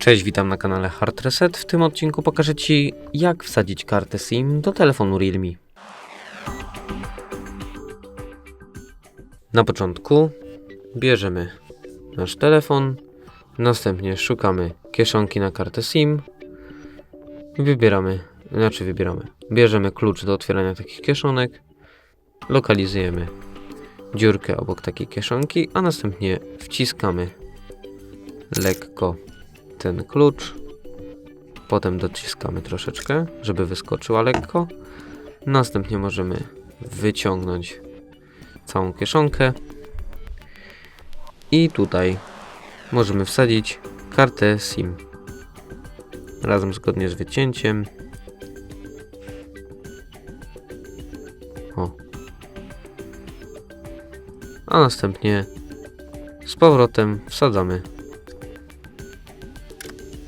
Cześć, witam na kanale Hard Reset. W tym odcinku pokażę Ci, jak wsadzić kartę SIM do telefonu Realme. Na początku bierzemy nasz telefon, następnie szukamy kieszonki na kartę SIM, wybieramy, znaczy wybieramy, bierzemy klucz do otwierania takich kieszonek, lokalizujemy dziurkę obok takiej kieszonki, a następnie wciskamy lekko ten klucz. Potem dociskamy troszeczkę, żeby wyskoczyła lekko. Następnie możemy wyciągnąć całą kieszonkę. I tutaj możemy wsadzić kartę SIM. Razem zgodnie z wycięciem. O. A następnie z powrotem wsadzamy